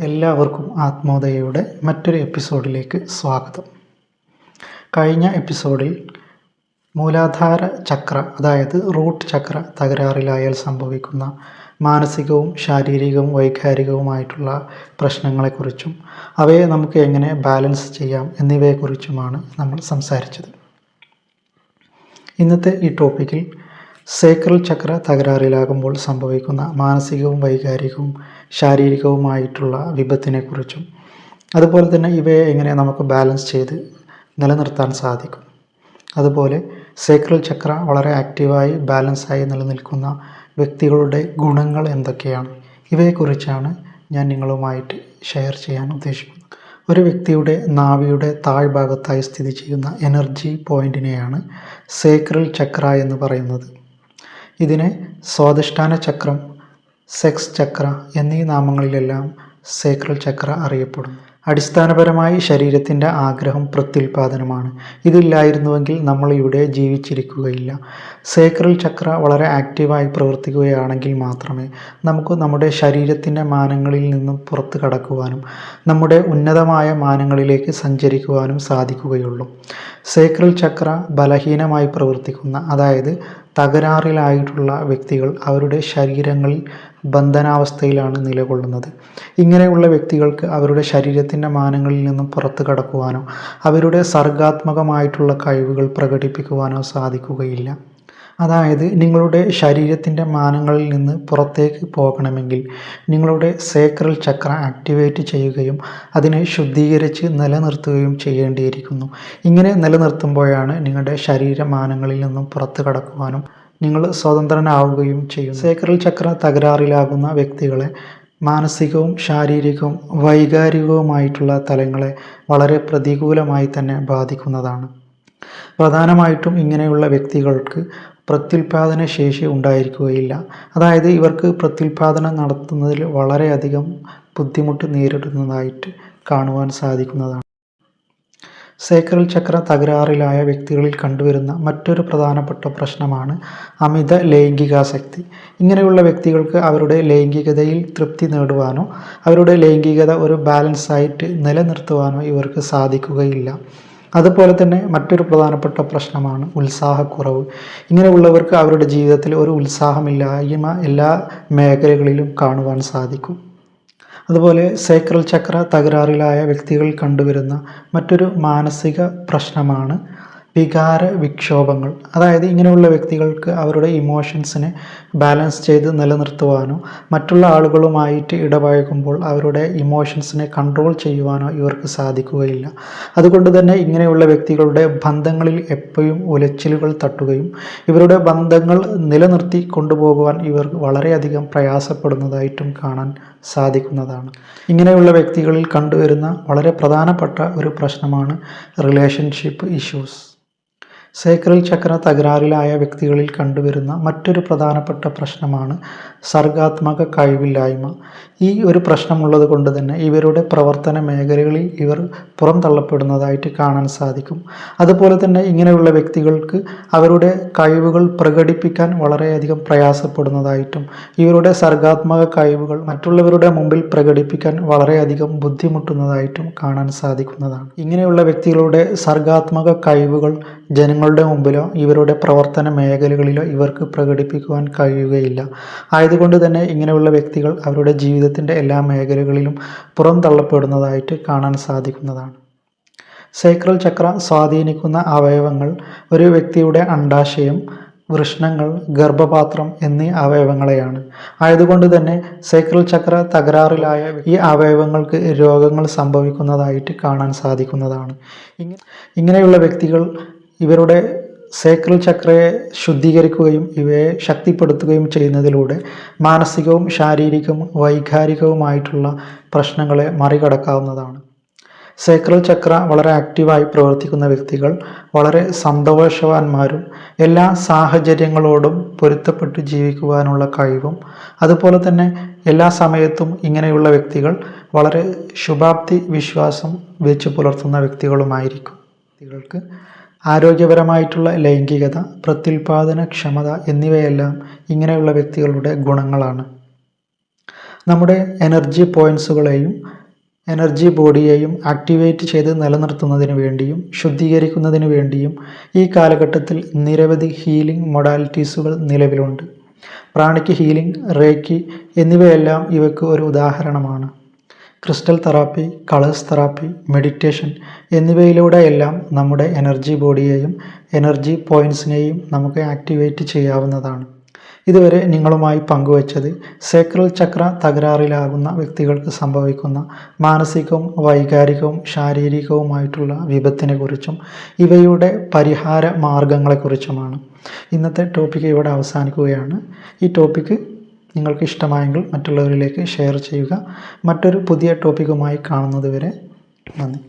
എല്ലാവർക്കും ആത്മോദയയുടെ മറ്റൊരു എപ്പിസോഡിലേക്ക് സ്വാഗതം. കഴിഞ്ഞ എപ്പിസോഡിൽ മൂലാധാര ചക്ര അതായത് റൂട്ട് ചക്ര തകരാറിലായാൽ സംഭവിക്കുന്ന മാനസികവും ശാരീരികവും വൈകാരികവുമായിട്ടുള്ള പ്രശ്നങ്ങളെക്കുറിച്ചും അവയെ നമുക്ക് എങ്ങനെ ബാലൻസ് ചെയ്യാം എന്നിവയെക്കുറിച്ചുമാണ് നമ്മൾ സംസാരിച്ചത്. ഇന്നത്തെ ഈ ടോപ്പിക്കിൽ സേക്രൽ ചക്ര തകരാറിലാകുമ്പോൾ സംഭവിക്കുന്ന മാനസികവും വൈകാരികവും ശാരീരികവുമായിട്ടുള്ള വിപത്തിനെക്കുറിച്ചും അതുപോലെ തന്നെ ഇവയെ എങ്ങനെ നമുക്ക് ബാലൻസ് ചെയ്ത് നിലനിർത്താൻ സാധിക്കും. അതുപോലെ സേക്രൽ ചക്ര വളരെ ആക്റ്റീവായി ബാലൻസായി നിലനിൽക്കുന്ന വ്യക്തികളുടെ ഗുണങ്ങൾ എന്തൊക്കെയാണ്? ഇവയെക്കുറിച്ചാണ് ഞാൻ നിങ്ങളുമായിട്ട് ഷെയർ ചെയ്യാൻ ഉദ്ദേശിക്കുന്നത്. ഒരു വ്യക്തിയുടെ നാവിയുടെ താഴ്ഭാഗത്തായി സ്ഥിതി ചെയ്യുന്ന എനർജി പോയിന്റിനെയാണ് സേക്രൽ ചക്ര എന്ന് പറയുന്നത്. ഇതിനെ സ്വാധിഷ്ഠാന ചക്രം സെക്സ് ചക്ര എന്നീ നാമങ്ങളിലെല്ലാം സേക്രൽ ചക്ര അറിയപ്പെടുന്നു അടിസ്ഥാനപരമായി ശരീരത്തിന്റെ ആഗ്രഹം പ്രത്യുൽപാദനമാണ്. ഇതില്ലായിരുന്നുവെങ്കിൽ നമ്മൾ ഇവിടെ ജീവിച്ചിരിക്കുകയില്ല. സേക്രൽ ചക്ര വളരെ ആക്റ്റീവായി പ്രവർത്തിക്കുകയാണെങ്കിൽ മാത്രമേ നമുക്ക് നമ്മുടെ ശരീരത്തിന്റെ മാനങ്ങളിൽ നിന്നും പുറത്തു കടക്കുവാനും നമ്മുടെ ഉന്നതമായ മാനങ്ങളിലേക്ക് സഞ്ചരിക്കുവാനും സാധിക്കുകയുള്ളൂ. സേക്രൽ ചക്ര ബലഹീനമായി പ്രവർത്തിക്കുന്ന അതായത് തകരാറിലായിട്ടുള്ള വ്യക്തികൾ അവരുടെ ശരീരങ്ങളിൽ ബന്ധനാവസ്ഥയിലാണ് നിലകൊള്ളുന്നത്. ഇങ്ങനെയുള്ള വ്യക്തികൾക്ക് അവരുടെ ശരീരത്തിന്റെ മാനങ്ങളിൽ നിന്നും പുറത്തു കടക്കുവാനോ അവരുടെ സർഗാത്മകമായിട്ടുള്ള കഴിവുകൾ പ്രകടിപ്പിക്കുവാനോ സാധിക്കുകയില്ല. അതായത് നിങ്ങളുടെ ശരീരത്തിന്റെ മാനങ്ങളിൽ നിന്ന് പുറത്തേക്ക് പോകണമെങ്കിൽ നിങ്ങളുടെ സേക്രൽ ചക്ര ആക്ടിവേറ്റ് ചെയ്യുകയും അതിനെ ശുദ്ധീകരിച്ച് നിലനിർത്തുകയും ചെയ്യേണ്ടിയിരിക്കുന്നു. ഇങ്ങനെ നിലനിർത്തുമ്പോഴാണ് നിങ്ങളുടെ ശരീരമാനങ്ങളിൽ നിന്നും പുറത്തു കടക്കുവാനും നിങ്ങൾ സ്വതന്ത്രനാവുകയും ചെയ്യും സേക്രൽ ചക്ര തകരാറിലാകുന്ന വ്യക്തികളെ മാനസികവും ശാരീരികവും വൈകാരികവുമായിട്ടുള്ള തലങ്ങളെ വളരെ പ്രതികൂലമായി തന്നെ ബാധിക്കുന്നതാണ്. പ്രധാനമായിട്ടും ഇങ്ങനെയുള്ള വ്യക്തികൾക്ക് പ്രത്യുൽപാദന ശേഷി ഉണ്ടായിരിക്കുകയില്ല. അതായത് ഇവർക്ക് പ്രത്യുൽപാദനം നടത്തുന്നതിൽ വളരെയധികം ബുദ്ധിമുട്ട് നേരിടുന്നതായിട്ട് കാണുവാൻ സാധിക്കുന്നതാണ്. സേക്രൽ ചക്ര തകരാറിലായ വ്യക്തികളിൽ കണ്ടുവരുന്ന മറ്റൊരു പ്രധാനപ്പെട്ട പ്രശ്നമാണ് അമിത ലൈംഗികാസക്തി. ഇങ്ങനെയുള്ള വ്യക്തികൾക്ക് അവരുടെ ലൈംഗികതയിൽ തൃപ്തി നേടുവാനോ അവരുടെ ലൈംഗികത ഒരു ബാലൻസായിട്ട് നിലനിർത്തുവാനോ ഇവർക്ക് സാധിക്കുകയില്ല. അതുപോലെ തന്നെ മറ്റൊരു പ്രധാനപ്പെട്ട പ്രശ്നമാണ് ഉത്സാഹക്കുറവ്. ഇങ്ങനെയുള്ളവർക്ക് അവരുടെ ജീവിതത്തിൽ ഒരു ഉത്സാഹമില്ലായ്മ എല്ലാ മേഖലകളിലും കാണുവാൻ സാധിക്കും. അതുപോലെ സേക്രൽ ചക്ര തകരാറിലായ വ്യക്തികൾ കണ്ടുവരുന്ന മറ്റൊരു മാനസിക പ്രശ്നമാണ് വികാര വിക്ഷോഭങ്ങൾ അതായത് ഇങ്ങനെയുള്ള വ്യക്തികൾക്ക് അവരുടെ ഇമോഷൻസിനെ ബാലൻസ് ചെയ്ത് നിലനിർത്തുവാനോ മറ്റുള്ള ആളുകളുമായിട്ട് ഇടപഴകുമ്പോൾ അവരുടെ ഇമോഷൻസിനെ കൺട്രോൾ ചെയ്യുവാനോ ഇവർക്ക് സാധിക്കുകയില്ല. അതുകൊണ്ട് തന്നെ ഇങ്ങനെയുള്ള വ്യക്തികളുടെ ബന്ധങ്ങളിൽ എപ്പോഴും ഉലച്ചിലുകൾ തട്ടുകയും ഇവരുടെ ബന്ധങ്ങൾ നിലനിർത്തി കൊണ്ടുപോകുവാൻ ഇവർ വളരെയധികം പ്രയാസപ്പെടുന്നതായിട്ടും കാണാൻ സാധിക്കുന്നതാണ്. ഇങ്ങനെയുള്ള വ്യക്തികളിൽ കണ്ടുവരുന്ന വളരെ പ്രധാനപ്പെട്ട ഒരു പ്രശ്നമാണ് റിലേഷൻഷിപ്പ് ഇഷ്യൂസ് സേക്രൽ ചക്ര തകരാറിലായ വ്യക്തികളിൽ കണ്ടുവരുന്ന മറ്റൊരു പ്രധാനപ്പെട്ട പ്രശ്നമാണ് സർഗാത്മക കഴിവില്ലായ്മ. ഈ ഒരു പ്രശ്നമുള്ളത് കൊണ്ട് തന്നെ ഇവരുടെ പ്രവർത്തന മേഖലകളിൽ ഇവർ പുറന്തള്ളപ്പെടുന്നതായിട്ട് കാണാൻ സാധിക്കും. അതുപോലെ തന്നെ ഇങ്ങനെയുള്ള വ്യക്തികൾക്ക് അവരുടെ കഴിവുകൾ പ്രകടിപ്പിക്കാൻ വളരെയധികം പ്രയാസപ്പെടുന്നതായിട്ടും ഇവരുടെ സർഗാത്മക കഴിവുകൾ മറ്റുള്ളവരുടെ മുമ്പിൽ പ്രകടിപ്പിക്കാൻ വളരെയധികം ബുദ്ധിമുട്ടുന്നതായിട്ടും കാണാൻ സാധിക്കുന്നതാണ്. ഇങ്ങനെയുള്ള വ്യക്തികളുടെ സർഗാത്മക കഴിവുകൾ ജനങ്ങളുടെ മുമ്പിലോ ഇവരുടെ പ്രവർത്തന മേഖലകളിലോ ഇവർക്ക് പ്രകടിപ്പിക്കുവാൻ കഴിയുകയില്ല. ആയതുകൊണ്ട് തന്നെ ഇങ്ങനെയുള്ള വ്യക്തികൾ അവരുടെ ജീവിതത്തിന്റെ എല്ലാ മേഖലകളിലും പുറന്തള്ളപ്പെടുന്നതായിട്ട് കാണാൻ സാധിക്കുന്നതാണ്. സൈക്രൽ ചക്ര സ്വാധീനിക്കുന്ന അവയവങ്ങൾ ഒരു വ്യക്തിയുടെ അണ്ടാശയം വൃഷ്ണങ്ങൾ ഗർഭപാത്രം എന്നീ അവയവങ്ങളെയാണ്. ആയതുകൊണ്ട് തന്നെ സൈക്രൽ ചക്ര തകരാറിലായ ഈ അവയവങ്ങൾക്ക് രോഗങ്ങൾ സംഭവിക്കുന്നതായിട്ട് കാണാൻ സാധിക്കുന്നതാണ്. ഇങ്ങനെയുള്ള വ്യക്തികൾ ഇവരുടെ സേക്രൽ ചക്രയെ ശുദ്ധീകരിക്കുകയും ഇവയെ ശക്തിപ്പെടുത്തുകയും ചെയ്യുന്നതിലൂടെ മാനസികവും ശാരീരികവും വൈകാരികവുമായിട്ടുള്ള പ്രശ്നങ്ങളെ മറികടക്കാവുന്നതാണ്. സേക്രൽ ചക്ര വളരെ ആക്റ്റീവായി പ്രവർത്തിക്കുന്ന വ്യക്തികൾ വളരെ സന്തോഷവാന്മാരും എല്ലാ സാഹചര്യങ്ങളോടും പൊരുത്തപ്പെട്ട് ജീവിക്കുവാനുള്ള കഴിവും അതുപോലെ തന്നെ എല്ലാ സമയത്തും ഇങ്ങനെയുള്ള വ്യക്തികൾ വളരെ ശുഭാപ്തി വിശ്വാസം വെച്ച് പുലർത്തുന്ന വ്യക്തികളുമായിരിക്കും. വ്യക്തികൾക്ക് ആരോഗ്യപരമായിട്ടുള്ള ലൈംഗികത പ്രത്യുൽപാദന ക്ഷമത എന്നിവയെല്ലാം ഇങ്ങനെയുള്ള വ്യക്തികളുടെ ഗുണങ്ങളാണ്. നമ്മുടെ എനർജി പോയിൻസുകളെയും എനർജി ബോഡിയെയും ആക്ടിവേറ്റ് ചെയ്ത് നിലനിർത്തുന്നതിന് വേണ്ടിയും ശുദ്ധീകരിക്കുന്നതിന് വേണ്ടിയും ഈ കാലഘട്ടത്തിൽ നിരവധി ഹീലിംഗ് മൊഡാലിറ്റീസുകൾ നിലവിലുണ്ട്. പ്രാണിക്ക് ഹീലിംഗ് റേക്കി എന്നിവയെല്ലാം ഇവയ്ക്ക് ഒരു ഉദാഹരണമാണ്. Crystal therapy colours therapy meditation എന്നിവയിലൂടെയെല്ലാം നമ്മുടെ എനർജി ബോഡിയെയും എനർജി പോയിന്റ്സിനെയും നമുക്ക് ആക്ടിവേറ്റ് ചെയ്യാവുന്നതാണ്. ഇതുവരെ നിങ്ങളുമായി പങ്കുവച്ചത് സേക്രൽ ചക്ര തകരാറിലാകുന്ന വ്യക്തികൾക്ക് സംഭവിക്കുന്ന മാനസികവും വൈകാരികവും ശാരീരികവുമായിട്ടുള്ള വിപത്തിനെ കുറിച്ചും ഇവയുടെ പരിഹാര മാർഗങ്ങളെക്കുറിച്ചുമാണ് ഇന്നത്തെ ടോപ്പിക്ക് ഇവിടെ അവസാനിക്കുകയാണ്. ഈ ടോപ്പിക്ക് നിങ്ങൾക്ക് ഇഷ്ടമായെങ്കിൽ മറ്റുള്ളവരിലേക്ക് ഷെയർ ചെയ്യുക. മറ്റൊരു പുതിയ ടോപ്പിക്കുമായി കാണുന്നത് വരെ നന്ദി.